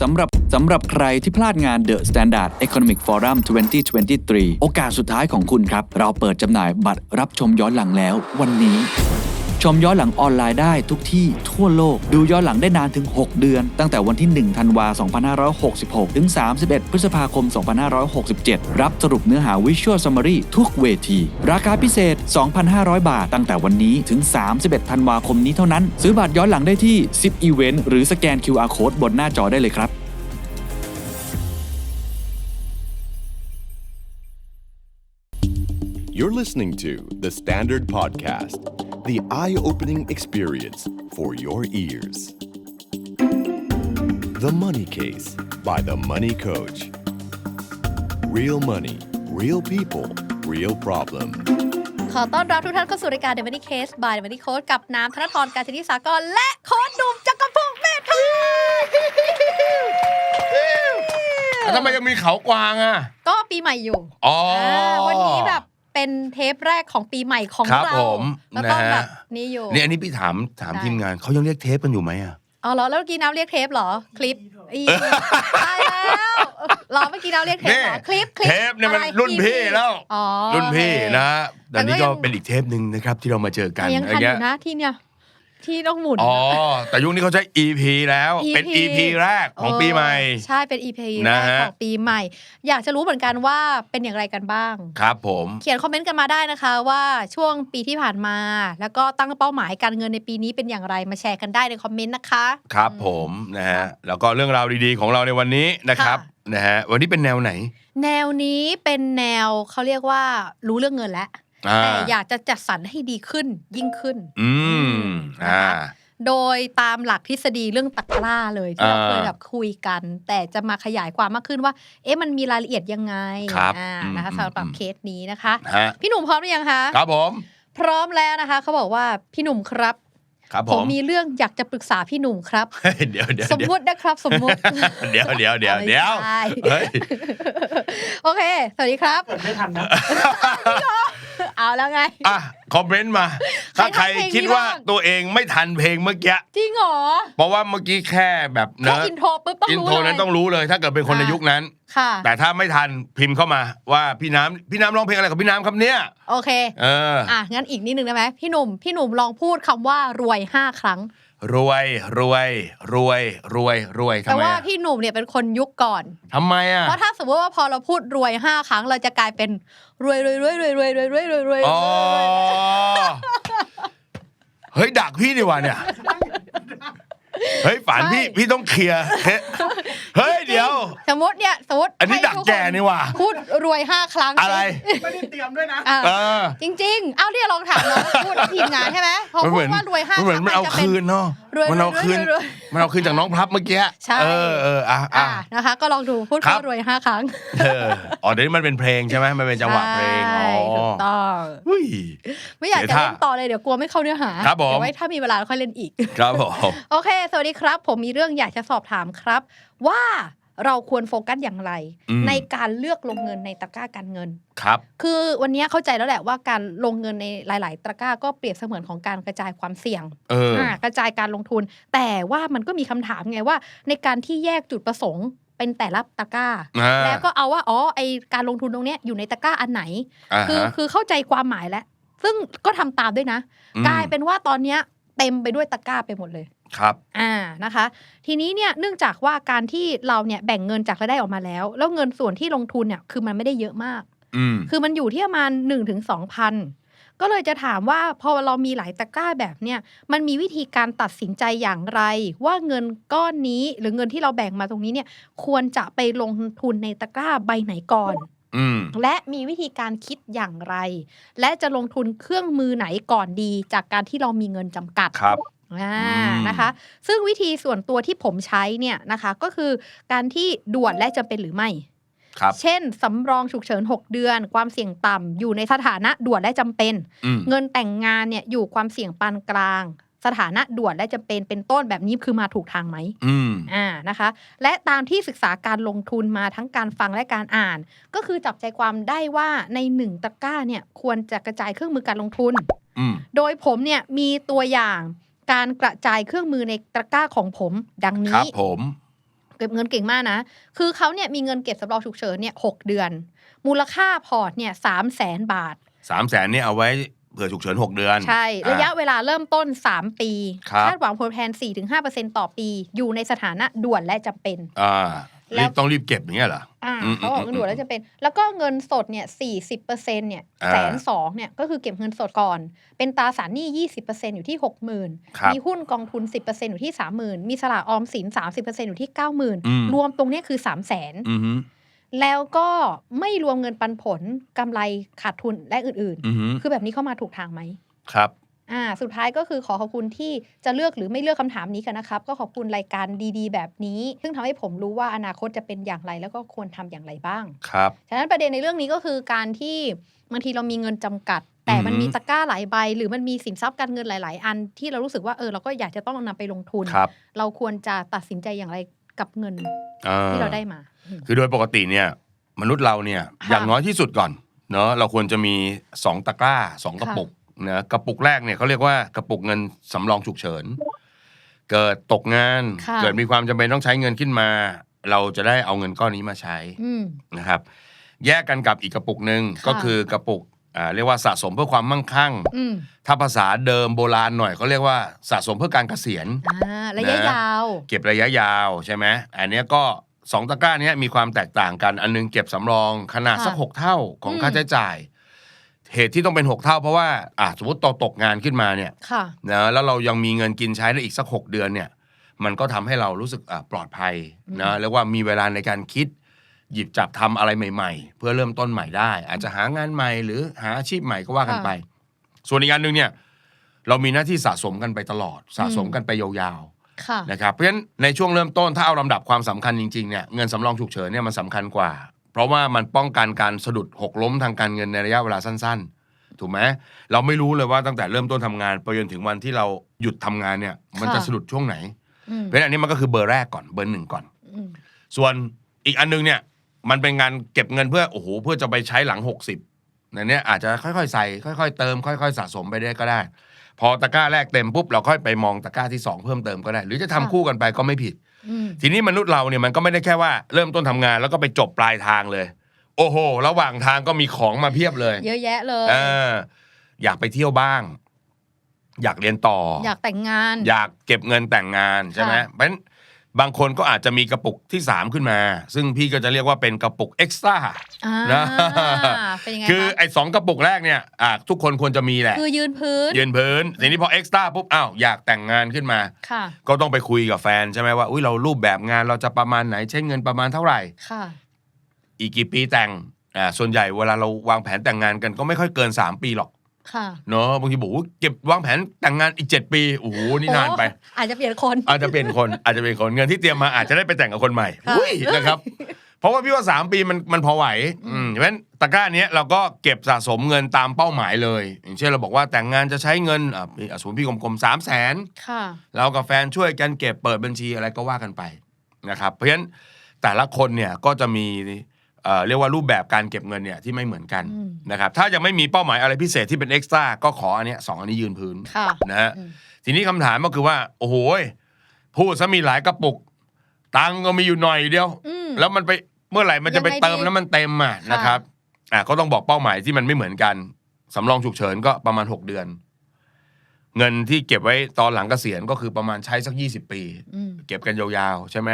สำหรับสำหรับใครที่พลาดงาน The Standard Economic Forum 2023 โอกาสสุดท้ายของคุณครับ เราเปิดจำหน่ายบัตรรับชมย้อนหลังแล้ววันนี้ ชมย้อนหลังออนไลน์ได้ทุกที่ทั่วโลก ดูย้อนหลังได้นานถึง 6 เดือน ตั้งแต่วันที่ 1 ธันวา 2566 ถึง 31 พฤษภาคม 2567 รับสรุปเนื้อหา Visual Summary ทุกเวที ราคาพิเศษ 2,500 บาท ตั้งแต่วันนี้ถึง 31 ธันวาคมนี้เท่านั้น ซื้อบัตรย้อนหลังได้ที่ 10 Event หรือสแกน QR Code บนหน้าจอได้เลยครับ You're listening to The Standard Podcast, the eye opening experience for your ears. The Money Case by The Money Coach. Real money, real people, real problem. ขอต้อนรับทุกท่านเข้าสู่รายการ The Money Case by The Money Coach กับน้ำธนทรการชนิสากรและโค้ดหนุ่มจักรพงศ์เมธาแล้วทำไมยังมีเขากวางอะ ก็ปีใหม่อยู่อ๋ออาวันนี้แบบ เป็นเทปแรกของปีใหม่ของครับเราผมแล้วก็นะฮะ แบบนี่อยู่ เนี่ยอันนี้พี่ถามถามได้ ทีมงานเขายังเรียกเทปกันอยู่ไหมอะ อ๋อเหรอแล้วเมื่อกี้น้ำเรียกเทปเหรอ คลิปอีตายแล้วเหรอเมื่อกี้น้ำเรียกเทปเหรอนี่คลิปคลิปเทปเนี่ยมันอะไรรุ่นพี่แล้ว อ๋อรุ่นพี่โอเค นะแต่นี่แต่ก็ก็ยัง เป็นอีกเทปหนึ่งนะครับที่เรามาเจอกันแต่ยังอะไรทันอเงี้ยยู่นะที่เนี่ย ที่ต้องหมุนอ๋อ แต่ยุคนี้เขาใช้ EP แล้ว เป็น EP แรกของปีใหม่เออใช่เป็น EP แรนะกฮะของปีใหม่ อยากจะรู้เหมือนกันว่าเป็นอย่างไรกันบ้าง ครับผม เขียนคอมเมนต์กันมาได้นะคะว่าช่วงปีที่ผ่านมา แล้วก็ตั้งเป้าหมายการเงินในปีนี้เป็นอย่างไรมาแชร์กันได้ในคอมเมนต์นะคะ ครับผมนะฮะแล้วก็เรื่องราวดีๆ ของเราในวันนี้นะครับค่ะนะฮะวันนี้เป็นแนวไหน แนวนี้เป็นแนวเขาเรียกว่ารู้เรื่องเงินแล้วอ่าแต่อยากจะจัดสรรให้ดีขึ้นยิ่งขึ้น อืม อ่าโดยตามหลักทฤษฎีเรื่องตะกร้าเลยที่เราอ่าเคยแบบคุยกัน แต่จะมาขยายความมากขึ้นว่า เอ๊ะมันมีรายละเอียดยังไงครับอ่าอืมนะคะอืมสำหรับอืมเคสนี้นะคะฮะพี่หนุ่มพร้อมหรือยังคะครับผม พร้อมแล้วนะคะ เขาบอกว่าพี่หนุ่มครับครับผผมมมีเรื่องอยากจะปรึกษาพี่หนุ่มครับเฮ้ยเดี๋ยวเดี๋ยวสมเดี๋ยวมุตินะครับสมมุติ เดี๋ยวเดี๋ยวเดี๋ยวเดี๋ยวไม่ใช่เฮ้ยโอเค สวัสดีครับไม่ทันนะ เอาแล้วไง อะ คอมเมนต์มา ถ้าใครใครทันเพลงนี้คิดว่าบ้างตัวเองไม่ทันเพลงเมื่อกี้ จริงเหรอ เพราะว่าเมื่อกี้แค่แบบแค่เนะอินโทรปุ๊บต้องอินรู้โทรเลยนั้นต้องรู้เลย ถ้าเกิดเป็นคนในอ่ายุยุคนั้น ค่ะ แต่ถ้าไม่ทันพิมพ์เข้ามาว่าพี่น้ำพี่น้ำร้องเพลงอะไรกับพี่น้ำครับเนี่ย โอเค เออ อะงั้นอีกนิดนึงได้ไหมพี่หนุ่ม พี่หนุ่มลองพูดคำว่ารวยห้าครั้ง รวยรวยรวยรวยรวยทำแต่ไมว่าอะพี่หนุ่มเนี่ยเป็นคนยุคก่อน ทำไมอะเพราะถ้าสมมติว่าพอเราพูดรวยห้าครั้งเราจะกลายเป็นรวยรวยรวยรวยรวยรวยรวยรวยรวยอ๋อเฮ้ยดักพี่ดีกว่าเนี่ย เฮ้ยฝันพี่พี่ต้องเคลียร์เฮ้ยเฮ้ยเดี๋ยว สมมติเนี่ยสมมติอันนี้ให้ดักทุคแกนี่ว่ะพูดรวยห้าครั้งอะไรไม่ได้เตรียมด้วยนะอะเออจริงๆเอาเนี่ยลองถามน้องพูดทีมงานใช่ไหมพอมันพูเหมืดอนว่ารวยห้ามันเหมือนมันเอาจะป็คืนเนาะรวยมันเอารวยคืนรวยรวยมันเอาคืนจากน้องพลับเมื่อกี้ใช่เออเอออะอะอะนะคะ ก็ลองดูพูดครับว่ารวยห้าครั้งเอออ๋อเดี๋ยวนี้มันเป็นเพลงใช่ไหมมันเป็นจังหวะเพลงอ๋ใช่อถูกต้องอุ้ยไม่อยากเสีจะยท่าเล่นต่อเลยเดี๋ยวกลัวไม่เข้าเนื้อหาครับผมเดี๋ยวไว้ถ้ามีเวลาค่อยเล่นอีกครับผมโอเคสวัสดีครับ ผมมีเรื่องอยากจะสอบถามครับ ว่าเราควรโฟกัสอย่างไร อืม ในการเลือกลงเงินในตะกร้าการเงิน ครับ คือวันนี้เข้าใจแล้วแหละว่าการลงเงินในหลาย ๆ ตะกร้าก็เปรียบเสมือนของการกระจายความเสี่ยงเออออ่ากระจายการลงทุน แต่ว่ามันก็มีคำถามไงว่า ในการที่แยกจุดประสงค์เป็นแต่ละตะกร้า อ่าแล้วก็เอาว่าอ๋อไอการลงทุนตรงเนี้ยอยู่ในตะกร้าอันไหนอ่าคือฮะคือเข้าใจความหมายแล้ว ซึ่งก็ทำตามด้วยนะอืมกลายเป็นว่าตอนเนี้ยเต็มไปด้วยตะกร้าไปหมดเลย ครับอ่านะคะ ทีนี้เนี่ยเนื่องจากว่าการที่เราเนี่ยแบ่งเงินจากรายได้ออกมาแล้ว แล้วเงินส่วนที่ลงทุนเนี่ยคือมันไม่ได้เยอะมาก อืมคือมันอยู่ที่ประมาณ1นถึงสองพันก็เลยจะถามว่าพอเรามีหลายตะกร้าแบบเนี่ยมันมีวิธีการตัดสินใจอย่างไร ว่าเงินก้อนนี้หรือเงินที่เราแบ่งมาตรงนี้เนี่ยควรจะไปลงทุนในตะกร้าใบไหนก่อน อืมและมีวิธีการคิดอย่างไร และจะลงทุนเครื่องมือไหนก่อนดี จากการที่เรามีเงินจำกัด ครับอ่าอืม นะคะ ซึ่งวิธีส่วนตัวที่ผมใช้เนี่ยนะคะ ก็คือการที่ด่วนและจำเป็นหรือไม่ครับเช่น สำรองฉุกเฉิน 6 เดือน ความเสี่ยงต่ำอยู่ในสถานะด่วนและจำเป็นอืมเงินแต่งงานเนี่ยอยู่ความเสี่ยงปานกลาง สถานะด่วนและจำเป็นเป็นต้นแบบนี้คือมาถูกทางไหมอืมอ่านะคะ และตามที่ศึกษาการลงทุนมาทั้งการฟังและการอ่าน ก็คือจับใจความได้ว่าในหนึ่งตะกร้าเนี่ยควรจะกระจายเครื่องมือการลงทุนอืมโดยผมเนี่ยมีตัวอย่าง การกระจายเครื่องมือในตะกร้าของผม ดังครันี้บผม เก็บเงินเก่งมากนะ คือเขาเนี่ยมีเงินเก็บสำรองฉุกเฉินเนี่ยหกเดือน มูลค่าพอร์ตเนี่ยสามแสนบาทสามแสนนี่เอาไว้เผื่อฉุกเฉินหกเดือน ใช่อ่ระยะเวลาเริ่มต้น 3 ปีครับคาดหวังผลตอบแทน4-5%ต่อปี อยู่ในสถานะด่วนและจำเป็นอ่าแล้ รีวบต้องรีบเก็บอย่างเงี้ยเหรอ อ่าอืมเขาบอกเงินด่วนและจำเป็น แล้วก็เงินสดเนี่ย40%เนี่ยอ่าแสนสองเนี่ยก็คือเก็บเงินสดก่อน เป็นตราสารหนี้20%อยู่ที่ครับ60,000มีหุ้นกองทุน10%อยู่ที่30,000มีสลากออมสิน30%อยู่ที่อืม90,000รวมตรงเนี้ยคือ3 0 0 0 0นอือฮึแล้วก็ไม่รวมเงินปันผลกำไรขาดทุนและอื่นอือฮึๆคือแบบนี้เข้ามาถูกทางไหม ครับ อ่าสุดท้ายก็คือขอขอบคุณที่จะเลือกหรือไม่เลือกคำถามนี้กันนะครับ ก็ขอบคุณรายการดีๆ แบบนี้ ซึ่งทำให้ผมรู้ว่าอนาคตจะเป็นอย่างไรแล้วก็ควรทำอย่างไรบ้างครับฉะนั้นประเด็นในเรื่องนี้ก็คือการที่บางทีเรามีเงินจำกัด แต่มันอือฮึมีตะกร้าหลายใบ หรือมันมีสินทรัพย์การเงินหลาย ๆ อันที่เรารู้สึกว่าเออเราก็อยากจะต้องนำไปลงทุนครับเราควรจะตัดสินใจอย่างไรกับเงินอ่ที่เราได้มาอืมคือโดยปกติเนี่ย มนุษย์เราเนี่ยค่ะอย่างน้อยที่สุดก่อนเนาะเราควรจะมีสองตะกร้าสองกระค่ะปุก นะกระปุกแรกเนี่ยเขาเรียกว่ากระปุกเงินสำรองฉุกเฉิน เกิดตกงาน ค่ะ เกิดมีความจำเป็นต้องใช้เงินขึ้นมา เราจะได้เอาเงินก้อนนี้มาใช้อืม นะครับ แยกกันกับอีกกระปุกหนึ่งค่ะ ก็คือกระปุกอ่าเรียกว่าสะสมเพื่อความมั่งคั่ง อืมถ้าภาษาเดิมโบราณหน่อยเขาเรียกว่าสะสมเพื่อการเกษียณ อ่าระยะนะ ยาว เก็บระยะยาวใช่ไหมอันเนี้ยก็สองตะกร้าเนี้ยมีความแตกต่างกันอันนึงเก็บสำรองขนาดค่ะสักหกเท่าของอืม ค่าใช้จ่าย เหตุที่ต้องเป็นหกเท่าเพราะว่าอะสมมติเราตกงานขึ้นมาเนี่ยค่ะ นะแล้วเรายังมีเงินกินใช้ได้อีกสักหกเดือนเนี่ย มันก็ทำให้เรารู้สึกอะปลอดภัยนะเรียกว่ามีเวลาในการคิด หยิบจับทำอะไรใหม่ ๆ เพื่อเริ่มต้นใหม่ได้ อาจจะหางานใหม่หรือหาอาชีพใหม่ก็ว่ากันค่ะไป ส่วนอีกอันหนึ่งเนี่ยเรามีหน้าที่สะสมกันไปตลอด สะสมอืมกันไปยาวๆ ค่ะ นะครับเพราะฉะนั้นในช่วงเริ่มต้นถ้าเอาลำดับความสำคัญจริงๆเนี่ยเงินสำรองฉุกเฉินเนี่ยมันสำคัญกว่า เพราะว่ามันป้องกันการสะดุดหกล้มทางการเงินในระยะเวลาสั้น ๆ ถูกไหมเราไม่รู้เลยว่าตั้งแต่เริ่มต้นทำงานไปจนถึงวันที่เราหยุดทำงานเนี่ย มันจะค่ะสะดุดช่วงไหนอืมเพราะฉะนั้นอันนี้มันก็คือเบอร์แรกก่อนเบอร์หนึ่งก่อนอืมส่วนอีกอันนึงเนี่ยมันเป็นงานเก็บเงินเพื่อโอ้โหเพื่อจะไปใช้หลัง 60ในเนี้ยอาจจะค่อยๆใส่ค่อยๆเติมค่อยๆ สะสมไปได้ก็ได้ พอตะกร้าแรกเต็มปุ๊บเราค่อยไปมองตะกร้าที่สองเพิ่มเติมก็ได้ หรือจะทำค่ะคู่กันไปก็ไม่ผิดอืม ทีนี้มนุษย์เราเนี่ยมันก็ไม่ได้แค่ว่าเริ่มต้นทำงานแล้วก็ไปจบปลายทางเลย โอ้โห ระหว่างทางก็มีของมาเพียบเลย เยอะแยะเลยเอออยากไปเที่ยวบ้าง อยากเรียนต่อ อยากแต่งงาน อยากเก็บเงินแต่งงานใช่ไหมค่ะเพราะฉะนั้น บางคนก็อาจจะมีกระปุกที่ 3 ขึ้นมา ซึ่งพี่ก็จะเรียกว่าเป็นกระปุกเอ็กซ์ตร้าอ่านะเป็นยังไงคือคะไอ้สองกระปุกแรกเนี่ยอะทุกคนควรจะมีแหละ คือยืนพื้นยืนพื้นทีนี้พอเอ็กซ์ตร้าปุ๊บอ้าวอยากแต่งงานขึ้นมา ค่ะ ก็ต้องไปคุยกับแฟนใช่ไหมว่าอุ้ยเรารูปแบบงานเราจะประมาณไหนใช้เงินประมาณเท่าไหร่ ค่ะ อีกกี่ปีแต่งอ่าส่วนใหญ่เวลาเราวางแผนแต่งงานกันก็ไม่ค่อยเกิน 3 ปีหรอก ค่ะ เนาะบางทีบอกว่าเก็บวางแผนแต่งงานอีก7ปีโอ้โหนี่นานไปโอ้อาจจะเปลี่ยนคน อาจจะเปลี่ยนคนอาจจะเป็นคนเงินที่เตรียมมาอาจจะได้ไปแต่งกับคนใหม่ค่ะอุ้ยนะครับ เพราะว่าพี่ว่า3ปีมันมันพอไหวอืมเพราะฉะนั้นตะกร้าเนี้ยเราก็เก็บสะสมเงินตามเป้าหมายเลย อย่างเช่นเราบอกว่าแต่งงานจะใช้เงินอะอะสมมติพี่กลมๆสามแสนค่ะเรากับแฟนช่วยกันเก็บเปิดบัญชีอะไรก็ว่ากันไปนะครับ เพราะฉะนั้นแต่ละคนเนี่ยก็จะมี เอ่อเรียกว่ารูปแบบการเก็บเงินเนี่ยที่ไม่เหมือนกันอืม นะครับถ้ายังไม่มีเป้าหมายอะไรพิเศษที่เป็นเอ็กซ์ตร้าก็ขออันเนี้ยสองอันนี้ยืนพื้น ค่ะ นะฮะอืม ทีนี้คำถามก็คือว่า โอ้โหยพูดซะมีหลายกระปุก ตังค์ก็มีอยู่หน่อยเดียว อืม แล้วมันไปเมื่อไหร่มันจะไปยังไงดีเติมแล้วมันเต็มอะค่ะ นะครับอะก็ต้องบอกเป้าหมายที่มันไม่เหมือนกันสำรองฉุกเฉินก็ประมาณ 6 เดือน เงินที่เก็บไว้ตอนหลังเกษียณก็คือประมาณใช้สัก 20 ปี อืม เก็บกันยาวๆ ใช่ไหม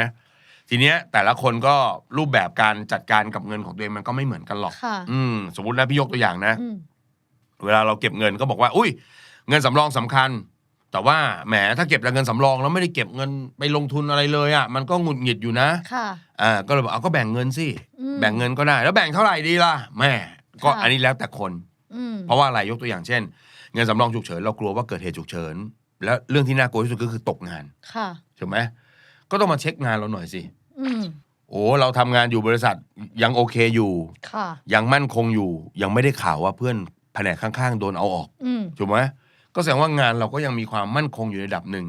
ทีเนี้ยแต่ละคนก็รูปแบบการจัดการกับเงินของตัวเองมันก็ไม่เหมือนกันหรอก ค่ะ อืมสมมตินะพี่ยกตัวอย่างนะ อืม เวลาเราเก็บเงินก็บอกว่า อุ้ย เงินสำรองสำคัญ แต่ว่าแหมถ้าเก็บแต่เงินสำรองแล้วไม่ได้เก็บเงินไปลงทุนอะไรเลยอะมันก็หงุดหงิดอยู่นะค่ะ อ่าก็เลยบอกเอาก็แบ่งเงินสิอืม แบ่งเงินก็ได้ แล้วแบ่งเท่าไหร่ดีล่ะแม่ก็ค่ะ อันนี้แล้วแต่คน อืม เพราะว่าอะไรยกตัวอย่างเช่น เงินสำรองฉุกเฉินเรากลัวว่าเกิดเหตุฉุกเฉิน แล้วเรื่องที่น่ากลัวที่สุดก็คือตกงานค่ะ ถูกไหมก็ต้องมาเช็คงานเราหน่อยสิ อืมโอ้เราทำงานอยู่บริษัทยังโอเคอยู่ ค่ะ ยังมั่นคงอยู่ ยังไม่ได้ข่าวว่าเพื่อนแผนกข้างๆ โดนเอาออกอืมถูกไหมก็แสดงว่างานเราก็ยังมีความมั่นคงอยู่ในระดับหนึ่ง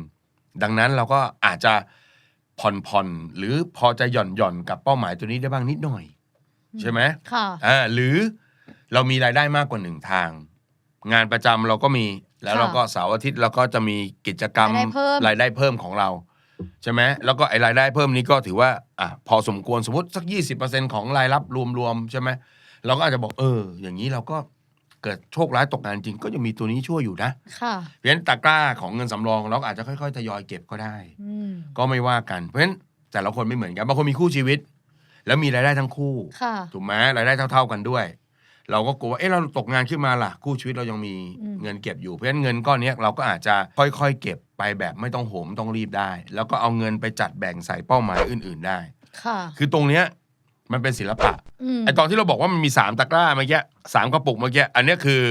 ดังนั้นเราก็อาจจะผ่อนผ่อนๆหรือพอจะหย่อนหย่อนกับเป้าหมายตัวนี้ได้บ้างนิดหน่อย ใช่ไหม ค่ะ อ่าหรือเรามีรายได้มากกว่าหนึ่งทาง งานประจำเราก็มีแล้วค่ะเราก็เสาร์อาทิตย์เราก็จะมีกิจกรรมรายได้เพิ่ม รายได้เพิ่มของเรา ใช่ไหมแล้วก็ไอ้รายได้เพิ่มนี้ก็ถือว่าอะพอสมควรสมมติสัก 20%ของรายรับรวมๆใช่ไหมเราก็อาจจะบอกเออ อย่างนี้เราก็เกิดโชคร้ายตกงานจริง ก็ยังมีตัวนี้ช่วยอยู่นะค่ะ เพราะฉะนั้นตะกร้าของเงินสำรองเราก็อาจจะค่อยๆทยอยเก็บก็ได้ อืม ก็ไม่ว่ากัน เพราะฉะนั้นแต่ละคนไม่เหมือนกันบางคนมีคู่ชีวิต แล้วมีรายได้ทั้งคู่ ค่ะ ถูกไหมรายได้เท่า ๆกันด้วย เราก็กลัวว่าเอ๊ะเราตกงานขึ้นมาล่ะ คู่ชีวิตเรายังมีอืม เงินเก็บอยู่เพราะฉะนั้นเงินก้อนเนี้ยเราก็อาจจะค่อยๆเก็บ ไปแบบไม่ต้องโหมต้องรีบได้ แล้วก็เอาเงินไปจัดแบ่งใส่เป้าหมายอื่น ๆได้ ค่ะคือตรงเนี้ยมันเป็นศิลปะอืมไอตอนที่เราบอกว่ามันมีสามตะกร้าเมื่อกี้สามกระปุกเมื่อกี้อันเนี้ยคือ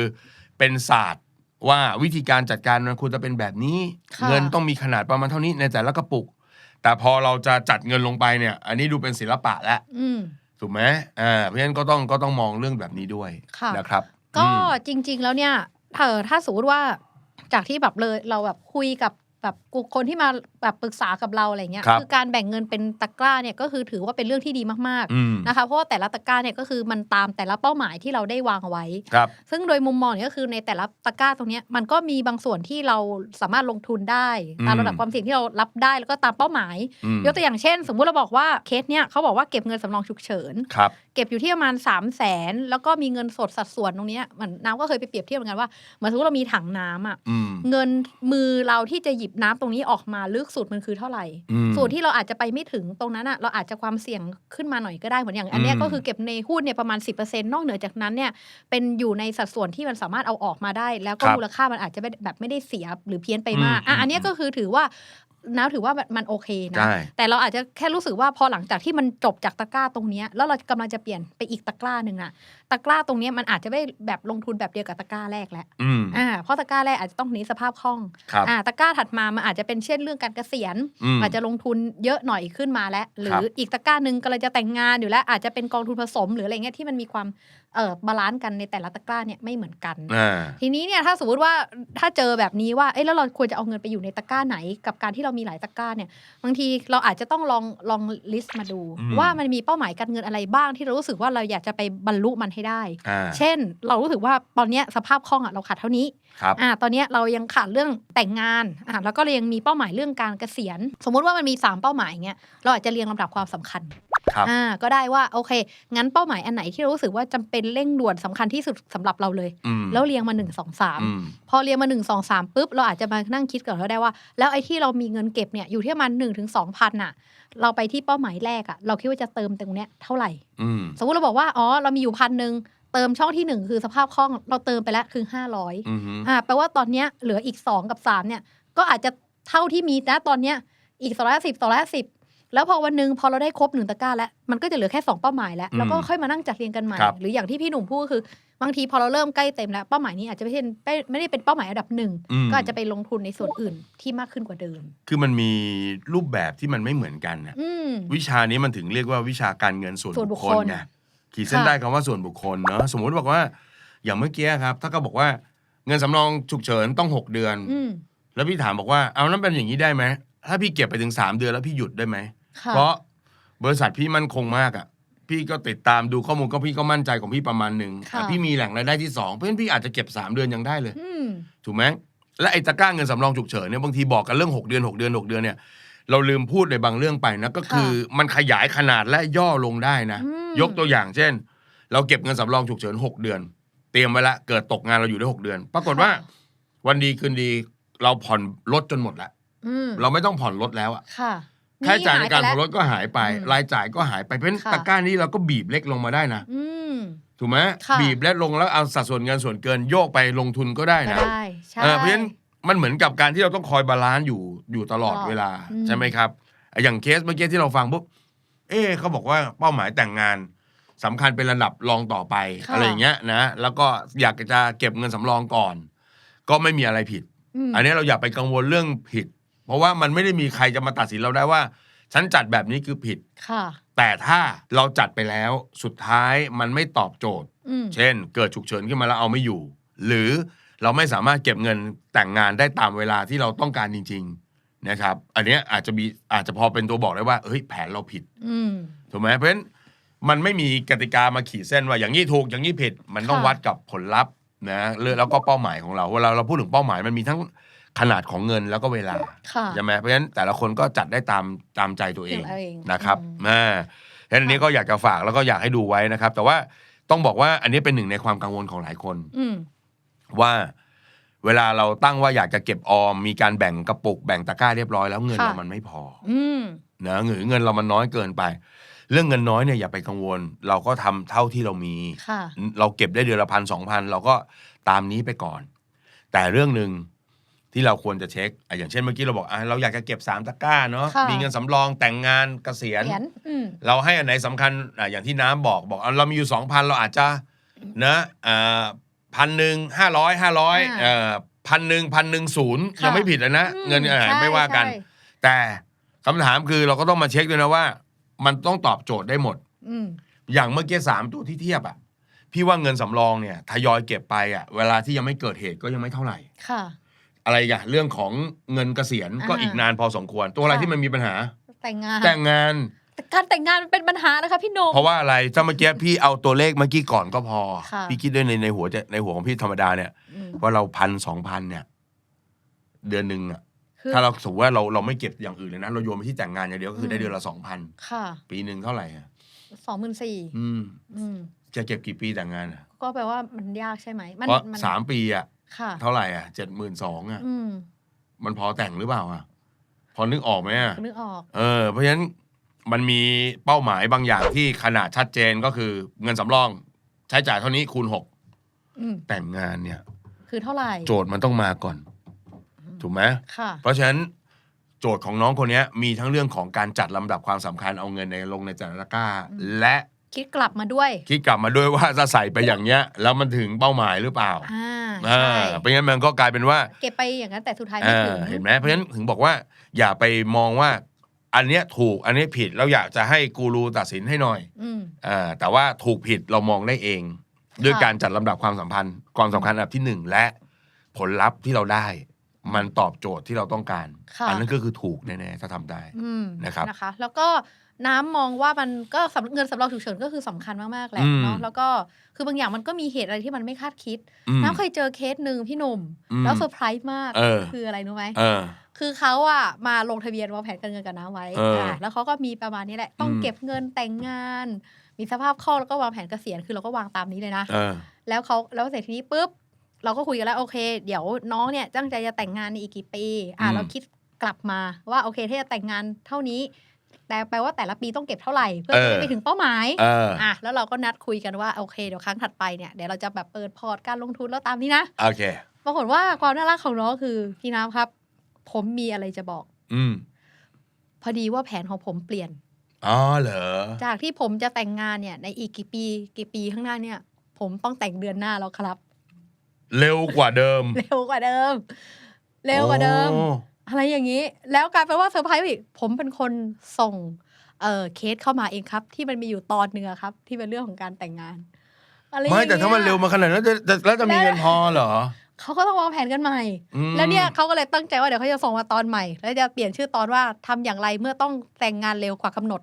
เป็นศาสตร์ว่าวิธีการจัดการมันควรจะเป็นแบบนี้ ค่ะเงินต้องมีขนาดประมาณเท่านี้ในแต่ละกระปุก แต่พอเราจะจัดเงินลงไปเนี่ย อันนี้ดูเป็นศิลปะแล้วอืม ถูกไหมอ่าเพราะฉะนั้นก็ต้องก็ต้องมองเรื่องแบบนี้ด้วยค่ะ นะครับก็อืมจริง ๆ แล้วเนี่ยเออถ้าสมมติว่า จากที่แบบเลยเราแบบคุยกับ แบบคนที่มาแบบปรึกษากับเราอะไรเงี้ยครับอการแบ่งเงินเป็นตะกร้าเนี่ยก็คือถือว่าเป็นเรื่องที่ดีมากอืมๆนะคะเพราะว่าแต่ละตะกร้าเนี่ยก็คือมันตามแต่ละเป้าหมายที่เราได้วางเอาไว้ครับซึ่งโดยมุมมองเนี่ยก็คือในแต่ละตะกร้าตรงเนี้ยมันก็มีบางส่วนที่เราสามารถลงทุนได้ตามอืมระดับความเสี่ยงที่เรารับได้แล้วก็ตามเป้าหมายอืมยกตัวอย่างเช่น สมมุติเราบอกว่าเคสเนี่ยเขาบอกว่าเก็บเงินสำรองฉุกเฉินครับเก็บอยู่ที่ประมาณ3 0 0แสนแล้วก็มีเงินสดสัดส่วนตรงเนี้ยเหมือนน้ำก็เคยไปเปรียบเทียบเหมือนกันว่าเหมือนสมมติเรามีถังน้ำอะอืมเงินมือเราที่จะหยิบน้ำตรงนี้ออกมาลึกสุดมันคือเท่าไหร่อืมส่วนที่เราอาจจะไปไม่ถึงตรงนั้นอะเราอาจจะความเสี่ยงขึ้นมาหน่อยก็ได้เหมือนอย่าง อันเนี้ยอืมก็คือเก็บในหุ้นเนี่ยประมาณ 10%นอกเหนือจากนั้นเนี่ยเป็นอยู่ในสัดส่วนที่มันสามารถเอาออกมาได้ แล้วก็ครับมูลค่ามันอาจจะไม่แบบไม่ได้เสียหรือเพี้ยนไปมากอืมอะอืมอันเนี้ยก็คือถือว่าน้าถือว่ามันโอเคนะใช่แต่เราอาจจะแค่รู้สึกว่าพอหลังจากที่มันจบจากตะกร้าตรงเนี้ยแล้วเรากำลังจะเปลี่ยนไปอีกตะกร้าหนึ่งอะตะกร้าตรงเนี้ยมันอาจจะไม่แบบลงทุนแบบเดียวกับตะกร้าแรกแล้วอืมอ่าเพราะตะกร้าแรกอาจจะต้องหนี้สภาพคล่องครับอ่าตะกร้าถัดมามันอาจจะเป็นเช่นเรื่องการเกษียณอืมอาจจะลงทุนเยอะหน่อยขึ้นมาแล้ว หรืครัอบอีกตะกร้าหนึ่งกำลังจะแต่งงานอยู่แล้ว อาจจะเป็นกองทุนผสม หรืออะไรเงี้ยที่มันมีความเอ่อบาลานซ์กันในแต่ละตะกร้าเนี่ยไม่เหมือนกันอ่าทีนี้เนี่ยถ้าสมมติว่าถ้าเจอแบบนี้ว่าเอ้แล้วเราควรจะเอาเงินไปอยู่ในตะกร้าไหน กับการที่เรามีหลายตะกร้าเนี่ยบางทีเราอาจจะต้องลองลองลิสต์มาดูอืมว่ามันมีเป้าหมายการเงินอะไรบ้างที่เรารู้สึกว่าเราอยากจะไปบรรลุมันให้ได้อ่าเช่น เรารู้สึกว่าตอนเนี้ยสภาพคล่องอะเราขาดเท่านี้ครับอ่าตอนเนี้ยเรายังขาดเรื่องแต่งงานอ่าแล้วก็ยังมีเป้าหมายเรื่องการเกษียณ สมมุติว่ามันมี 3 เป้าหมายเงี้ยเราอาจจะเรียงลำดับความสำคัญครับ อ่าก็ได้ว่าโอเค งั้นเป้าหมายอันไหนที่เรารู้สึกว่าจำเป็นเร่งด่วนสำคัญที่สุดสำหรับเราเลยอืมแล้วเรียงมา1 2 3อืมพอเรียงมา1 2 3ปุ๊บเราอาจจะมานั่งคิดก่อนก็ได้ว่า แล้วไอ้ที่เรามีเงินเก็บเนี่ยอยู่ที่ประมาณ1นถึงสองพันอะ เราไปที่เป้าหมายแรกอะเราคิดว่าจะเติมตรงเนี้ยเท่าไหร่อืมสมมติเราบอกว่าอ๋อเรามีอยู่พันหนึ่งเติมช่องที่หนึ่งคือสภาพคล่องเราเติมไปแล้วคือห้าร้อยอืมอ่าแปลว่าตอนเนี้ยเหลืออีก 2 กับ 3 เนี่ย ก็อาจจะเท่าที่มีนะตอนเนี้ยอีก2 1 0 2 1 0 แล้วพอวันหนึ่งพอเราได้ครบหนึ่งตะกร้าแล้วมันก็จะเหลือแค่ 2 เป้าหมายแล้วแล้วก็ค่อยมานั่งจัดเรียงกันใหม่ครับหรืออย่างที่พี่หนุ่มพูดก็คือบางทีพอเราเริ่มใกล้เต็มแล้วเป้าหมายนี้อาจจะไม่ใช่ไม่ไม่ได้เป็นเป้าหมายอันดับหนึ่งอืมก็อาจจะไปลงทุนในส่วนอื่นที่มากขึ้นกว่าเดิม คือมันมีรูปแบบที่มันไม่เหมือนกันนะอืมวิชานี้มันถึงเรียกว่าวิชาการเงินส่วนส่วนบุบุคคคคลลไงขีดเส้นได้คำว่าส่วนบุคคลเนอะสมมุติบอกว่า อย่างเมื่อกี้ครับ ถ้าเขาบอกว่าเงินสำรองฉุกเฉินต้องหกเดือนอืมแล้วพี่ถามบอกว่าเอานั้นเป็นอย่างนี้ได้ไหมถ้าพี่เก็บไปถึงสามเดือนแล้วพี่หยุดได้ไหม ค่ะ เพราะบริษัทพี่มั่นคงมากอะ พี่ก็ติดตามดูข้อมูลก็พี่ก็มั่นใจของพี่ประมาณหนึ่งค่ะอะพี่มีแหล่งรายได้ที่สองเพราะฉะนั้นพี่อาจจะเก็บสามเดือนยังได้เลย อืม ถูกไหมและไอ้ตะกร้าเงินสำรองฉุกเฉินเนี่ยบางทีบอกกันเรื่อง 6 เดือน 6 เดือน 6 เดือนเนี่ยเราลืมพูดในบางเรื่องไปนะก็คือมันขยายขนาดและย่อลงได้นะ อืม ยกตัวอย่างเช่น เราเก็บเงินสำรองฉุกเฉิน 6 เดือน เตรียมไว้ละเกิดตกงานเราอยู่ได้ 6 เดือน ปรากฏว่า วันดีคืนดีเราผ่อนรถจนหมดละ อืมเราไม่ต้องผ่อนรถแล้วอะค่ะ ค่าใช้จ่ายในการหผ่อนไปรถก็หายไปอืมรายจ่ายก็หายไป เพราะฉะนั้นค่ะตะกร้านี้เราก็บีบเล็กลงมาได้นะอืมถูกไหมค่ะบีบเล็กลงแล้วเอาสัดส่วนเงินส่วนเกินโยกไปลงทุนก็ได้ก็นะได้ใช่เออเพราะฉะนั้นมันเหมือนกับการที่เราต้องคอยบาลานซ์อยู่อยู่ตลอดตลอดเวลาอืมใช่ไหมครับ อย่างเคสเมื่อกี้ที่เราฟังปุ๊บเอ๊ะเขาบอกว่าเป้าหมายแต่งงานสำคัญเป็นระดับรองต่อไปอะไรอย่างเงี้ยนะ แล้วก็อยากจะเก็บเงินสำรองก่อน ก็ไม่มีอะไรผิดมอันนี้เราอย่าไปกังวลเรื่องผิด เพราะว่ามันไม่ได้มีใครจะมาตัดสินเราได้ว่า ฉันจัดแบบนี้คือผิด ค่ะ แต่ถ้าเราจัดไปแล้วสุดท้ายมันไม่ตอบโจทย์ อืม เช่น เกิดฉุกเฉินขึ้นมาแล้วเอาไม่อยู่ หรือเราไม่สามารถเก็บเงินแต่งงานได้ตามเวลาที่เราต้องการจริง ๆนะครับ อันเนี้ยอาจจะมีอาจจะพอเป็นตัวบอกได้ว่าเฮ้ยแผนเราผิด อืม ถูกไหมเพราะฉะนั้นมันไม่มีกติกามาขีดเส้นว่าอย่างนี้ถูกอย่างนี้ผิด มันต้องค่ะ วัดกับผลลัพธ์นะแล้วก็เป้าหมายของเราเวลาเราพูดถึงเป้าหมายมันมีทั้ง ขนาดของเงินแล้วก็เวลาค่ะใช่ไหมเพราะฉะนั้นแต่ละคนก็จัดได้ตามตามใจตัวเองตัวเองนะครับอืมอ่าฉะนั้นอันนี้ก็อยากจะฝากแล้วก็อยากให้ดูไว้นะครับ แต่ว่าต้องบอกว่าอันนี้เป็นหนึ่งในความกังวลของหลายคนอืมว่าเวลาเราตั้งว่าอยากจะเก็บออม มีการแบ่งกระปุกแบ่งตะกร้าเรียบร้อยแล้วเงินค่ะเรามันไม่พออืมนะหรือเงินเรามันน้อยเกินไป เรื่องเงินน้อยเนี่ยอย่าไปกังวล เราก็ทำเท่าที่เรามีค่ะเราเก็บได้เดือนละพันสองพันเราก็ตามนี้ไปก่อน แต่เรื่องหนึ่ง ที่เราควรจะเช็คอะอย่างเช่นเมื่อกี้เราบอกอะเราอยากจะเก็บสามตะกร้าเนาะค่ะ มีเงินสำรองแต่งงานเกษียณเหรียญอืม เราให้อันไหนสำคัญอะอย่างที่น้ำบอกบอกเอาเรามีอยู่สองพันเราอาจจะนะอ่าพันหนึ่งห้าร้อยห้าร้อยอ่าเอ่อพันหนึ่งพันหนึ่งศูนย์ค่ะยังไม่ผิดเลยนะอืมเงินอ่าใช่ไม่ว่ากัน ใช่แต่คำถามคือเราก็ต้องมาเช็คด้วยนะว่า มันต้องตอบโจทย์ได้หมด อืม อย่างเมื่อกี้สามตัวที่เทียบอะพี่ว่าเงินสำรองเนี่ยทยอยเก็บไปอะเวลาที่ยังไม่เกิดเหตุก็ยังไม่เท่าไหร่ ค่ะ อะไรอย่างเรื่องของเงินเกษียณก็อ่า อีกนานพอสมควร ตัวอะไรค่ะที่มันมีปัญหา แต่งงานแต่งงาน แต่การแต่งงานมันเป็นปัญหานะคะพี่โหนม เพราะว่าอะไรถ้าเมื่อกี้พี่เอาตัวเลขเมื่อกี้ก่อนก็พอ ค่ะ พี่คิดด้วยในในหัวจะในหัวของพี่ธรรมดาเนี่ย อืมว่าเราพันสองพันเนี่ย เดือนหนึ่งอะคือถ้าเราสมมติว่าเราเราไม่เก็บอย่างอื่นเลยนะเราโยนไปที่แต่งงานอย่างเดียวก็คือได้อืมเดือนละสองพันค่ะปีหนึ่งเท่าไหร่อะสองหมื่นสี่อืมอืม จะเก็บกี่ปีแต่งงานอะก็แปลว่ามันยากใช่ไหมมันเพราะมันสามปีอะ ค่ะ เท่าไหร่อะเจ็ดหมื่นสองอะ อืมมันพอแต่งหรือเปล่าอะ พอนึกออกไหมอะ นึกออก เออ เพราะฉะนั้นมันมีเป้าหมายบางอย่างที่ขนาดชัดเจนก็คือเงินสำรอง ใช้จ่ายเท่านี้คูณหกอืมแต่งงานเนี่ย คือเท่าไหร่โจทย์มันต้องมาก่อน ถูกไหม ค่ะ เพราะฉะนั้นโจทย์ของน้องคนเนี้ยมีทั้งเรื่องของการจัดลำดับความสำคัญเอาเงินในลงในแต่ละตะกร้า อืม และคิดกลับมาด้วย คิดกลับมาด้วยว่าจะใส่ไปอย่างเนี้ย แล้วมันถึงเป้าหมายหรือเปล่า อ่าอ่า ใช่เพราะงั้นมันก็กลายเป็นว่า เก็บไปอย่างนั้นแต่สุดท้ายเอไม่อถึงเห็นไหมเพราะฉะนั้นถึงบอกว่า อย่าไปมองว่า อันเนี้ยถูกอันนี้ผิดเราอยากจะให้กูรูตัดสินให้หน่อยอืมอ่าแต่ว่าถูกผิดเรามองได้เอง ด้วยค่ะการจัดลำดับความสัมพันธ์ ความสำคัญอันดับที่หนึ่งและผลลัพธ์ที่เราได้มันตอบโจทย์ที่เราต้องการค่ะอันั้นก็คือถูกแน่ๆถ้าทำได้อืมนะครับนะคะ แล้วก็ น้ำมองว่ามันก็สำเงินสำรองฉุกเฉินก็คือสำคัญมากๆแหละอืมเนาะแล้วก็คือบางอย่างมันก็มีเหตุอะไรที่มันไม่คาดคิดอืมน้ำเคยเจอเคสหนึ่งพี่หนุ่มอืมแล้วเซอร์ไพรส์มากเออคืออะไรรู้ไหมเออคือเขาอะมาลงทะเบียนวางแผนการเงินกับน้ำไว้เอออ่าแล้วเขาก็มีประมาณนี้แหละ ต้องอืมเก็บเงินแต่งงาน มีสภาพคล่องแล้วก็วางแผนเกษียณคือเราก็วางตามนี้เลยนะเออแล้วเขาแล้วเสร็จทีนี้ปุ๊บเราก็คุยกันแล้วโอเค เดี๋ยวน้องเนี่ยตั้งใจจะแต่งงานในอีกกี่ปี อ่าอืมเราคิดกลับมาว่าโอเคถ้าจะแต่งงานเท่านี้ แต่แปลว่าแต่ละปีต้องเก็บเท่าไหร่เพื่อจะได้ไปถึงเป้าหมายเอออะแล้วเราก็นัดคุยกันว่าโอเคเดี๋ยวครั้งถัดไปเนี่ยเดี๋ยวเราจะแบบเปิดพอร์ตการลงทุนแล้วตามนี้นะโอเคปรากฏว่าความน่ารักของน้องคือพี่น้ำครับ ผมมีอะไรจะบอก อืมพอดีว่าแผนของผมเปลี่ยนอ๋อเหรอจากที่ผมจะแต่งงานเนี่ย ในอีกกี่ปี กี่ปีข้างหน้าเนี่ย ผมต้องแต่งเดือนหน้าแล้วครับ เร็วกว่าเดิม เร็วกว่าเดิม เร็วกว่าเดิมโอ้อะไรอย่างนี้ แล้วกลายเป็นว่าเซอร์ไพรส์อีกผมเป็นคนส่งเอ่อเคสเข้ามาเองครับ ที่มันมีอยู่ตอนหนึ่งอะครับ ที่เป็นเรื่องของการแต่งงานอะไรอย่งไม่เงี้ยแต่ถ้ามันเร็วมาขนาดนั้นจะจะแล้วจะมีเงินพอเหรอ เขาก็ต้องวางแผนกันใหม่ อืม แล้วเนี่ยเขาก็เลยตั้งใจว่าเดี๋ยวเขาจะส่งมาตอนใหม่ แล้วจะเปลี่ยนชื่อตอนว่าทำอย่างไรเมื่อต้องแต่งงานเร็วกว่ากำหนด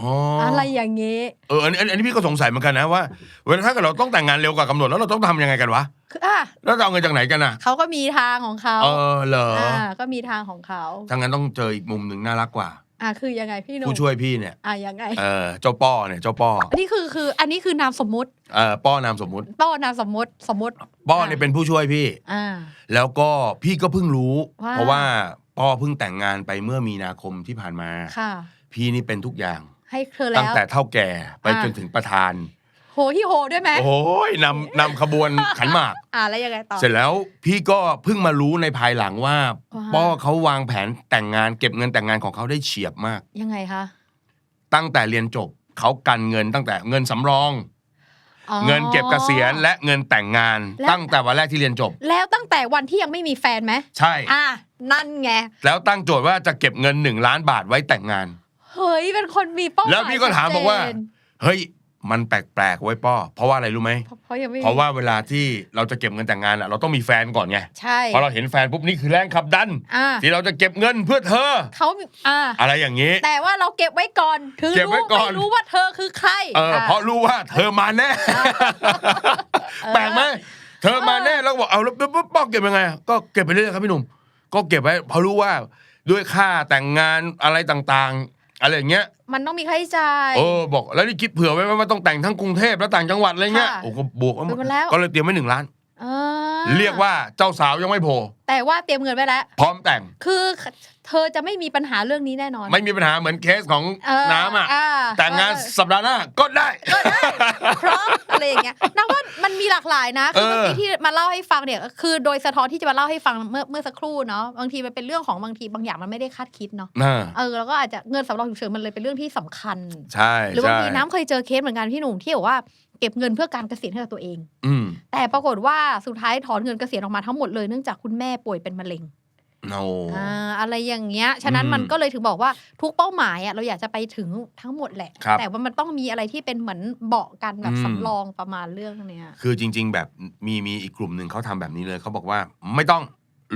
อ๋อออะไรอย่างนี้ เอออันนี้อันนี้อันนี้พี่ก็สงสัยเหมือนกันนะว่าเวลาถ้าเกิดเราต้องแต่งงานเร็วกว่ากำหนดแล้วเราต้องทำยังไงกันวะคื ออะแล้วจะเอาเงินจากไหนกันอะ เขาก็มีทางของเขาเออเหรออ่าก็มีทางของเขาถ้างั้นต้องเจออีกมุมหนึ่งน่ารักกว่า อ่าคือยังไงพี่หนุ่มผู้ช่วยพี่เนี่ย อ่ายังไงเออเจ้าป้อเนี่ยเจ้าป้ออันนี้คือคืออันนี้คือนามสมมุติเออป้อนามสมมุติ ป้อนามสมมุติสมมุติป้อเนี่ยเป็นผู้ช่วยพี่ อ่า แล้วก็พี่ก็เพิ่งรู้ ว่า เพราะว่าป้อเพิ่งแต่งงานไปเมื่อมีนาคมที่ผ่านมา ค่ะ พี่นี่เป็นทุกอย่าง ให้เธอตั้แล้งว แต่เท่าแก่ไปอ่า จนถึงประธาน โหที่โหด้วยไหมโอ้ยนำนำขบวนขันหมาก อ่าแล้วยังไงต่อ เสร็จแล้วพี่ก็เพิ่งมารู้ในภายหลังว่าว่าป้อเขาวางแผนแต่งงานเก็บเงินแต่งงานของเขาได้เฉียบมาก ยังไงคะตั้งแต่เรียนจบเขากันเงินตั้งแต่เงินสำรอง อ๋อ เงินเก็บเกษียณและเงินแต่งงาน และ ตั้งแต่วันแรกที่เรียนจบ แล้วตั้งแต่วันที่ยังไม่มีแฟนไหมใช่ อ่านั่นไงแล้วตั้งโจทย์ว่าจะเก็บเงินหนึ่งล้านบาทไว้แต่งงาน เฮ้ยเป็นคนมีเป้าหมายแล้วพี่ก็ถามบอกว่า ชัดเจนเฮ้ย มันแปลกๆไว้ยป้อเพราะว่าอะไรรู้ไหมเพราะเพราะยังไม่มีเพราะว่าเวลาที่เราจะเก็บเงินแต่งงานอะเราต้องมีแฟนก่อนไงใช่พอเราเห็นแฟนปุ๊บนี่คือแรงขับดัน อ่าที่เราจะเก็บเงินเพื่อเธอ เขาอ่าอะไรอย่างนี้ แต่ว่าเราเก็บไว้ก่อนถึงเก็บไว้รู้ก่อน ไม่รู้ว่าเธอคือใครเออเพราะรู้ว่าเธอมาแน่ แปลกไหมเธอมาแน่แล้วก็บอกเอาแล้วปุ๊บปุ๊บป้อเก็บยังไงอะก็เก็บไปเรื่อยๆครับพี่หนุ่มก็เก็บไว้เพราะรู้ว่าด้วยค่าแต่งงานอะไรต่างๆ อะไรอย่างเงี้ย มันต้องมีค่าใช้จ่าย เออบอกแล้วนี่คิดเผื่อไว้ไหมว่าต้องแต่งทั้งกรุงเทพและต่างจังหวัดอะไรเงี้ยค่ะโอ้ก็บวกไว้หมดไปหมดแล้ว ก็เลยเตรียมไว้หนึ่งล้าน อ่าเรียกว่าเจ้าสาวยังไม่โผล่แต่ว่าเตรียมเงินไว้แล้ว พร้อมแต่ง คือ เธอจะไม่มีปัญหาเรื่องนี้แน่นอน ไม่มีปัญหาเหมือนเคสของเออน้ำอะอ่าแต่งงานเออสัปดาห์หน้าก็ได้ก็ได้พร้อมอะไรอย่างเงี้ยนับว่ามันมีหลากหลายนะคือเออเมื่อกี้ที่มาเล่าให้ฟังเนี่ยคือโดยสะท้อนที่จะมาเล่าให้ฟังเมื่อเมื่อสักครู่เนาะบางทีมันเป็นเรื่องของบางทีบางอย่างมันไม่ได้คาดคิดเนาะน่าเออแล้วก็อาจจะเงินสำรองฉุกเฉินมันเลยเป็นเรื่องที่สำคัญใช่หรือบางใช่ทีน้ำเคยเจอเคสเหมือนกันพี่หนุ่มที่บอกว่าเก็บเงินเพื่อการเกษียณให้กับตัวเอง อืมแต่ปรากฏว่าสุดท้ายถอนเงินเกษียณออกมาทั้งหมดเลยเนื่องจากคุณแม่ป่วยเป็นมะเร็ง โนอ่าอะไรอย่างเงี้ย ฉะนั้นอืมมันก็เลยถึงบอกว่าทุกเป้าหมายอะเราอยากจะไปถึงทั้งหมดแหละ ครับแต่ว่ามันต้องมีอะไรที่เป็นเหมือนเบาะกันแบบอืม สำรองประมาณเรื่องเนี้ย คือจริง ๆ แบบมีมีอีกกลุ่มหนึ่งเขาทำแบบนี้เลยเขาบอกว่าไม่ต้อง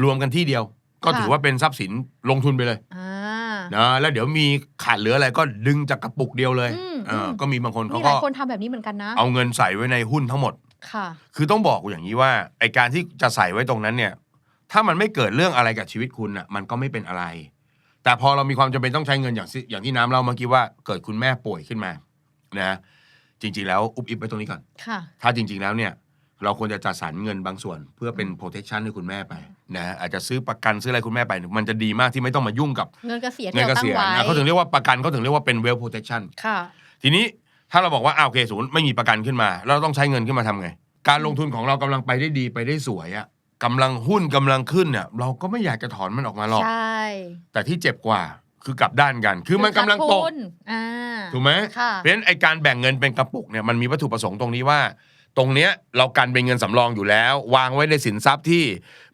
รวมกันที่เดียว ก็ค่ะ ถือว่าเป็นทรัพย์สินลงทุนไปเลยอ่า นะแล้วเดี๋ยวมีขาดเหลืออะไรก็ดึงจากกระปุกเดียวเลยอืมเอออม ก็มีบางคนเขามีหก็ลายคนทำแบบนี้เหมือนกันนะ เอาเงินใส่ไว้ในหุ้นทั้งหมด ค่ะ คือต้องบอกอย่างนี้ว่าไอการที่จะใส่ไว้ตรงนั้นเนี่ย ถ้ามันไม่เกิดเรื่องอะไรกับชีวิตคุณอะมันก็ไม่เป็นอะไร แต่พอเรามีความจำเป็นต้องใช้เงินอย่างที่อย่างที่น้ำเล่าเมื่อกี้ว่าเกิดคุณแม่ป่วยขึ้นมานะจริง ๆ แล้วอุบอิบไปตรงนี้ก่อน ค่ะ ถ้าจริง ๆ แล้วเนี่ย เราควรจะจัดสรรเงินบางส่วน เพื่อเป็น protection ให้คุณแม่ไปนะอาจจะซื้อประกันซื้ออะไรคุณแม่ไป มันจะดีมากที่ไม่ต้องมายุ่งกับเงินเกษียณเงิที่นเกเราตั้ษีงยณไว้นะเขาถึงเรียกว่าประกันเขาถึงเรียกว่าเป็น well protection ค่ะ ทีนี้ถ้าเราบอกว่าอ้าวโอเคศูนย์ไม่มีประกันขึ้นมาแล้วเราต้องใช้เงินขึ้นมาทำไง การลงทุนของเรากำลังไปได้ดีไปได้สวยอะ กำลังหุ้นกำลังขึ้นเนี่ยเราก็ไม่อยากจะถอนมันออกมาหรอก ใช่แต่ที่เจ็บกว่าคือกลับด้านกัน คือมันกำลังตกขาดทุนอ่าถูกไหมค่ะ เพราะฉะนั้นไอการแบ่งเงินเป็นกระปุกเนี่ยมันมีวัตถุประสงค์ตรงนี้ว่า ตรงเนี้ยเรากันเป็นเงินสำรองอยู่แล้ว วางไว้ในสินทรัพย์ที่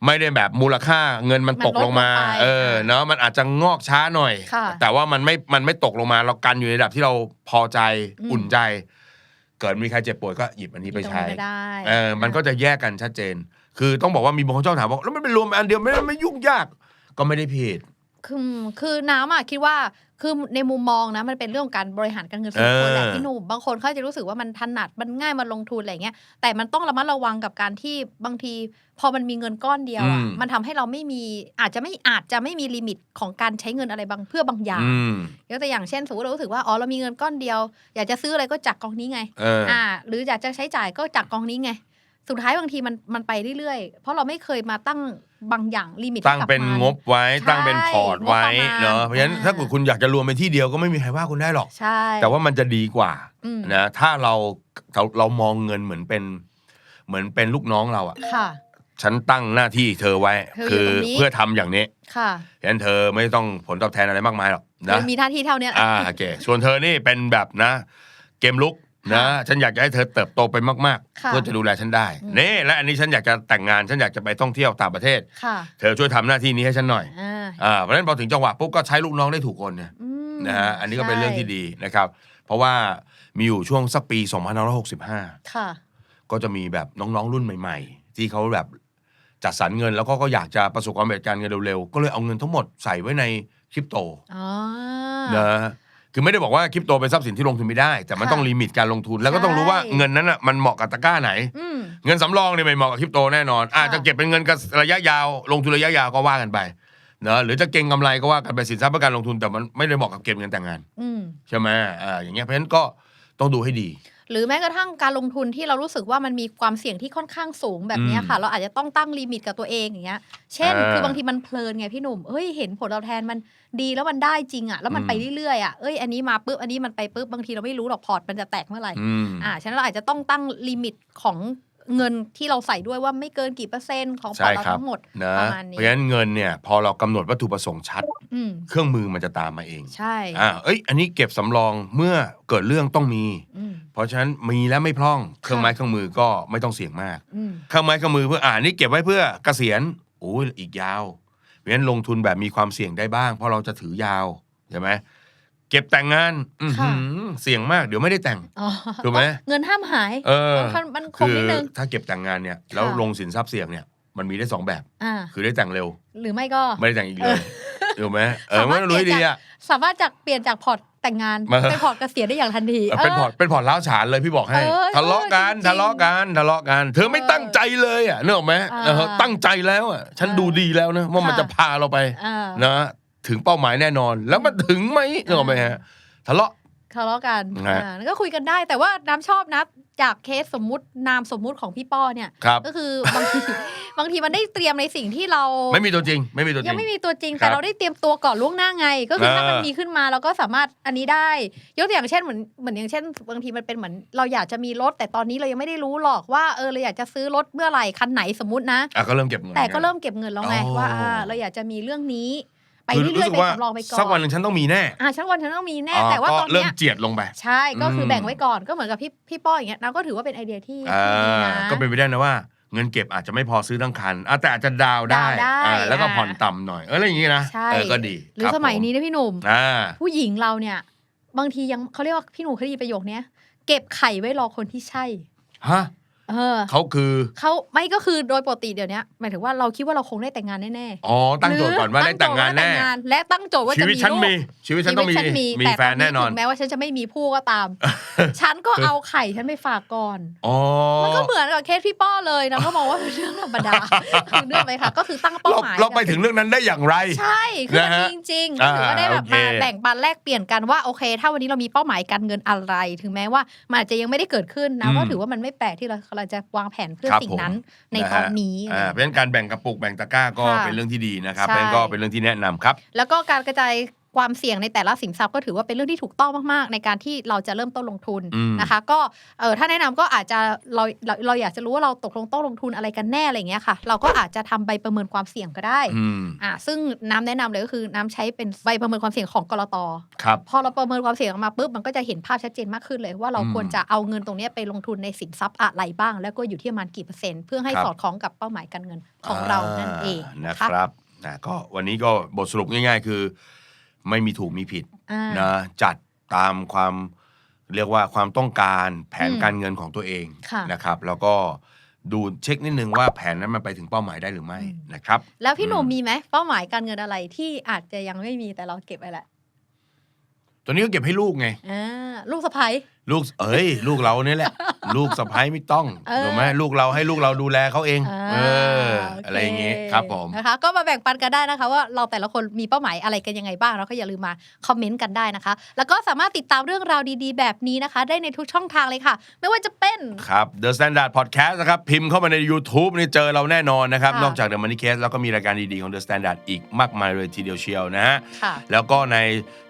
ไม่ได้แบบมูลค่าเงินมันตกลงมามันลดลงไปเออเนาะมันอาจจะงอกช้าหน่อย ค่ะแต่ว่ามันไม่มันไม่ตกลงมา เรากันอยู่ในระดับที่เราพอใจอืม อุ่นใจ เกิดมีใครเจ็บป่วยก็หยิบอันนี้ไปใช้ตรงนี้ได้เออมันก็จะแยกกันชัดเจน คือต้องบอกว่ามีบางคนชอบถามว่าแล้วมันเป็นรวมอันเดียวไม่ไม่ยุ่งยากก็ไม่ได้ผิดคือคือน้ำอะคิดว่าคือในมุมมองนะมันเป็นเรื่องของการบริหารการเงินส่วนตัวแหละเออพี่หนุ่มบางคนเขาจะรู้สึกว่ามันถนัดมันง่ายมาลงทุนอะไรเงี้ยแต่มันต้องระมัดระวังกับการที่บางที พอมันมีเงินก้อนเดียวอะอืมมันทำให้เราไม่มีอาจจะไม่อาจจะไม่มีลิมิตของการใช้เงินอะไรบางเพื่อบางอย่างอืมยกตัวอย่างเช่นสมมติเรารู้สึกว่าอ๋อเรามีเงินก้อนเดียว อยากจะซื้ออะไรก็จากกองนี้ไงเอออ่า หรืออยากจะใช้จ่ายก็จากกองนี้ไง สุดท้ายบางทีมันมันไปเรื่อยๆ เพราะเราไม่เคยมาตั้งบางอย่างลิมิตตั้งเป็นงบไว้ใช่ตั้งเป็นพอร์ตไว้งบประมาณเนาะเพราะฉะนั้นอ่าถ้าเกิดคุณอยากจะรวมไปที่เดียวก็ไม่มีใครว่าคุณได้หรอกใช่แต่ว่ามันจะดีกว่าอืมนะถ้าเราเราเรามองเงินเหมือนเป็นเหมือนเป็นลูกน้องเราอะค่ะฉันตั้งหน้าที่เธอไว้เธออยู่คือตรงนี้เพื่อทำอย่างนี้ ค่ะฉะนั้นเธอไม่ต้องผลตอบแทนอะไรมากมายหรอกนะมันมีหน้าที่เท่าเนี้ยอ่าโอเคส่วนเธอนี่เป็นแบบนะ เกมลุก นะฉันอยากจะให้เธอเติบโตไปมากๆ ค่ะ เพื่อจะดูแลฉันได้อืมนี่และอันนี้ฉันอยากจะแต่งงานฉันอยากจะไปท่องเที่ยวต่างประเทศ ค่ะเธอช่วยทำหน้าที่นี้ให้ฉันหน่อยอ่าอ่าเพราะฉะนั้นพอถึงจังหวะปุ๊บก็ใช้ลูกน้องได้ถูกคนเนี่ยอืมนะฮะอันนี้ก็เป็นใช่เรื่องที่ดีนะครับ เพราะว่ามีอยู่ช่วงสักปี2565 ค่ะ ก็จะมีแบบน้องๆรุ่นใหม่ ๆ ที่เขาแบบจัดสรรเงินแล้วก็ก็อยากจะประสบความสำเร็จการเงินเร็วๆก็เลยเอาเงินทั้งหมดใส่ไว้ในคริปโตอ๋อนะ คือไม่ได้บอกว่าคริปโตเป็นทรัพย์สินที่ลงทุนไม่ได้ แต่มันค่ะต้องลิมิตการลงทุน แล้วก็ต้องรู้ว่าใช่ เงินนั้นอะมันเหมาะกับตะกร้าไหน อืม เงินสำรองเนี่ยไม่เหมาะกับคริปโตแน่นอนอาจจะเก็บเป็นเงินกับระยะยาว ลงทุนระยะยาวก็ว่ากันไปเนอะหรือจะเก็งกำไรก็ว่ากันไปสินทรัพย์เพื่อการลงทุนแต่มันไม่ได้เหมาะกับเก็บเงินแต่งงาน อืม ใช่ไหมอ่าอย่างเงี้ยเพราะฉะนั้นก็ต้องดูให้ดี หรือแม้กระทั่งการลงทุนที่เรารู้สึกว่ามันมีความเสี่ยงที่ค่อนข้างสูงแบบเนี้ยค่ะ เราอาจจะต้องตั้งลิมิตกับตัวเองอย่างเงี้ย เช่นอ่าคือบางทีมันเพลินไงพี่หนุ่มเอ้ยเห็นผลตอบแทนมันดีแล้วมันได้จริงอะแล้วมันอืมไปเรื่อยๆอะเอ้ยอันนี้มาปุ๊บอันนี้มันไปปุ๊บบางทีเราไม่รู้หรอกพอร์ตมันจะแตกเมื่อไหร่อืมอ่าฉะนั้นเราอาจจะต้องตั้งลิมิตของ เงินที่เราใส่ด้วยว่าไม่เกินกี่เปอร์เซ็นต์ของพอใช่ร์ตเราครับทั้งหมดนะประมาณเพนี้ราะฉะนั้นเงินเนี่ยพอเรากำหนดวัตถุประสงค์ชัดอืมเครื่องมือมันจะตามมาเอง ใช่อ่าเอ้ย อันนี้เก็บสำรองเมื่อเกิดเรื่องต้องมีอืมเพราะฉะนั้นมีแล้วไม่พร่อง เครื่องไม้เครื่องมือก็ไม่ต้องเสี่ยงมากอืมเครื่องไม้เครื่องมือเพื่ออ่านี่เก็บไว้เพื่อเกษียณโอ้ยอีกยาว เพราะฉะนั้นลงทุนแบบมีความเสี่ยงได้บ้าง เพราะเราจะถือยาวใช่ไหมเก็บแต่งงานอื้อหือเสี่ยงมากเดี๋ยวไม่ได้แต่ง อ๋อถูกไหม เงินห้ามหาย เออมันมันคคืงอนิดนึงถ้าเก็บแต่งงานเนี่ยแล้วลงสินทรัพย์เสี่ยงเนี่ยมันมีได้สองแบบ อ่า คือได้แต่งเร็ว หรือไม่ก็ ไม่ได้แต่งอีกเลยถูกไหมเออสามารถ ไม่ต้องรู้ให้ดีอะ สามารถจากเปลี่ยนจากพอร์ตแต่งงานมา เป็นพอร์ตเกษียณได้อย่างทันที เป็นพอร์ตเป็นพอร์ตล้าวฉานเลยพี่บอกให้เออทะเลาะกันจริงๆทะเลาะกันทะเลาะกัน เธอไม่เออตั้งใจเลยอะนึกออกไหมอ่าเออตั้งใจแล้วอะฉันเออดูดีแล้วนะว่ามันค่ะ จะพาเราไปอ่านะ ถึงเป้าหมายแน่นอน แล้วมันถึงไหมนึกออกไหมฮะทะเลาะ ทะเลาะกันฮะ อ่าแล้วก็คุยกันได้ แต่ว่าน้ำชอบนะจากเคสสมมุตินามสมมุติของพี่ป้อเนี่ย ครับ ก็คือบางที บางทีมันได้เตรียมในสิ่งที่เรา ไม่มีตัวจริง ไม่มีตัวจริยังงไม่มีตัวจริงครับแต่เราได้เตรียมตัวก่อนล่วงหน้าไง ก็คือถ้ามันเออมีขึ้นมาเราก็สามารถอันนี้ได้ ยกตัวอย่างเช่นเหมือนเหมือนอย่างเช่นบางทีมันเป็นเหมือนเราอยากจะมีรถ แต่ตอนนี้เรายังไม่ได้รู้หรอกว่าเออเราอยากจะซื้อรถเมื่อไหร่คันไหนสมมตินะ อะก็เริ่มเก็บเงิน แต่ก็เริ่มเก็บเงินแล้วไงอ๋อ ว่าอ่าเราอยากจะมีเรื่องนี้ ไปคือเรื่รู้อยสึๆกไปว่าสำรองไปก่อนสักวันหนึ่งฉันต้องมีแน่อ่าชั้นวันฉันต้องมีแน่อ่าแต่ว่าก็ตอนเริ่มเนี้ยเจียดลงไปใช่ก็คืออมแบ่งไว้ก่อนก็เหมือนกับพี่พี่ป้ออย่างเงี้ยเราก็ถือว่าเป็นไอเดียที่อ่ที่ดีานะก็เป็นไปได้นะว่าเงินเก็บอาจจะไม่พอซื้อทั้งคันอะแต่อาจจะดาวน์ได้ดาวน์ได้อ่าแล้วก็อ่าผ่อนต่ำหน่อย เอออะไรอย่างงี้นะใช่เออก็ดี หรือคบสมัยผนี้นะพี่หนุ่มอ่าผู้หญิงเราเนี่ย บางทียังเขาเรียกว่าพี่หนุ่มเคยได้ยินประโยคเนี้ยเก็บไข่ไว้รอคนที่ใช่ฮะ เออเขาคือเขาไม่ก็คือโดยปกติเดี๋ยวนี้หมายถึงว่าเราคิดว่าเราคงได้แต่งงานแน่ๆอ๋อตั้งโจทย์ก่อนว่าหรืได้แต่งงานแน่ตั้โจทย์ว่แต่และตั้งโจทย์ว่าชีจะวิตมีฉันลูกมีชีวิตฉันต้องมีชีวิตมีแฟนแน่นอนถึงแม้ว่าฉันจะไม่มีผู้ก็ตาม ฉันก็เอาไข่ฉันไปฝากก่อนอ๋อมันก็เหมือนกับเคสพี่ป้อเลยนะก็มองว่าเป็นเรื่องธรรมดาคือเรื่องไหมคะก็คือตั้งเป้าเราหมายเราไปถึงเรื่องนั้นได้อย่างไรใช่คือมันนะฮะมีจริงๆก็ถือว่าได้แบบอ่ามาโอเคแบ่งปันแลกเปลี่ยนกันว่าโอเค ถ้าวันนี้เรามีเป้าหมายการเงินอะไร ถึงแม้ว่ามันอาจจะยังไม่ได้เกิดขึ้นนะก็ถือว่ามันไม่แปลกที่เราเราจะวางแผนเพื่อครับสิ่งผมนั้นในนะฮะตอนนี้อะไรอ่าอย่างเพเงี้ยราะฉะนั้นการแบ่งกระปุกแบ่งตะกร้าก็ค่ะเป็นเรื่องที่ดีนะครับใช่เพราะฉะนั้นก็เป็นเรื่องที่แนะนำครับ แล้วก็การกระจาย ความเสี่ยงในแต่ละสินทรัพย์ก็ถือว่าเป็นเรื่องที่ถูกต้องมากๆ ในการที่เราจะเริ่มต้นลงทุนอืมนะคะ ก็เออถ้าแนะนำก็อาจจะเราเราเราอยากจะรู้ว่าเราตกลงต้องลงทุนอะไรกันแน่อะไรอย่างเงี้ยค่ะ เราก็อาจจะทำใบประเมินความเสี่ยงก็ได้อืมอ่าซึ่งน้ำแนะนำเลยก็คือน้ำใช้เป็นใบประเมินความเสี่ยงของกรตครับพอเราประเมินความเสี่ยงออกมาปุ๊บมันก็จะเห็นภาพชัดเจนมากขึ้นเลยว่าเราอืมควรจะเอาเงินตรงเนี้ยไปลงทุนในสินทรัพย์อะไรบ้าง แล้วก็อยู่ที่ประมาณกี่เปอร์เซ็นต์เพื่อให้ครับสอดคล้องกับเป้าหมายการเงินของเรานั่นเองนะนะคะครับนะก็วันนี้ก็บทสรุปง่าย ๆ คือ ไม่มีถูกมีผิดอ่านะจัดตามความเรียกว่าความต้องการแผนอืมการเงินของตัวเองค่ะนะครับ แล้วก็ดูเช็คนิดนึงว่าแผนนั้นมันไปถึงเป้าหมายได้หรือไม่อืม นะครับ แล้วพี่หนุ่มอืม มีไหมเป้าหมายการเงินอะไรที่อาจจะยังไม่มีแต่เราเก็บไว้แหละตัวนี้ก็เก็บให้ลูกไง อ่าลูกสะพ้ย ลูกเอ้ย ลูกเราเนี่ยแหละ ลูกสะพ้ายไม่ต้องเออ ถูกไหมลูกเราให้ลูกเราดูแลเขาเองอ่าเออ โคอะไรอย่างงี้ครับผม นะคะ ก็มาแบ่งปันกันได้นะคะ ว่าเราแต่ละคนมีเป้าหมายอะไรกันยังไงบ้างแล้วก็อย่าลืมมาคอมเมนต์กันได้นะคะ แล้วก็สามารถติดตามเรื่องราวดีๆ แบบนี้นะคะ ได้ในทุกช่องทางเลยค่ะ ไม่ว่าจะเป็น ครับ The Standard Podcast นะครับ พิมพ์เข้ามาใน YouTube นี่เจอเราแน่นอนนะครับ ค่ะ นอกจาก The Money Case แล้วก็มีรายการดี ๆ ของ The Standard อีกมากมายเลยทีเดียวเชียวนะฮะ ค่ะ แล้วก็ใน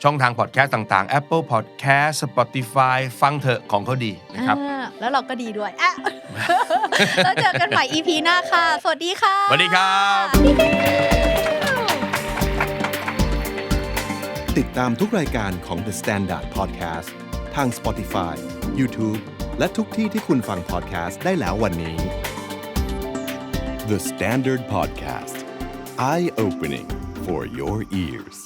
ช่องทางพอดแคสต์ต่างๆ Apple Podcast Spotify ฟังเถอะของเขาดีนะครับ อ่าแล้วเราก็ดีด้วยอะ แล้วเจอกันใหม่ EP หน้าค่ะ สวัสดีค่ะ สวัสดีครับ ติดตามทุกรายการของ The Standard Podcast ทาง Spotify, YouTube และทุกที่ที่คุณฟัง podcast ได้แล้ววันนี้ The Standard Podcast Eye Opening for Your Ears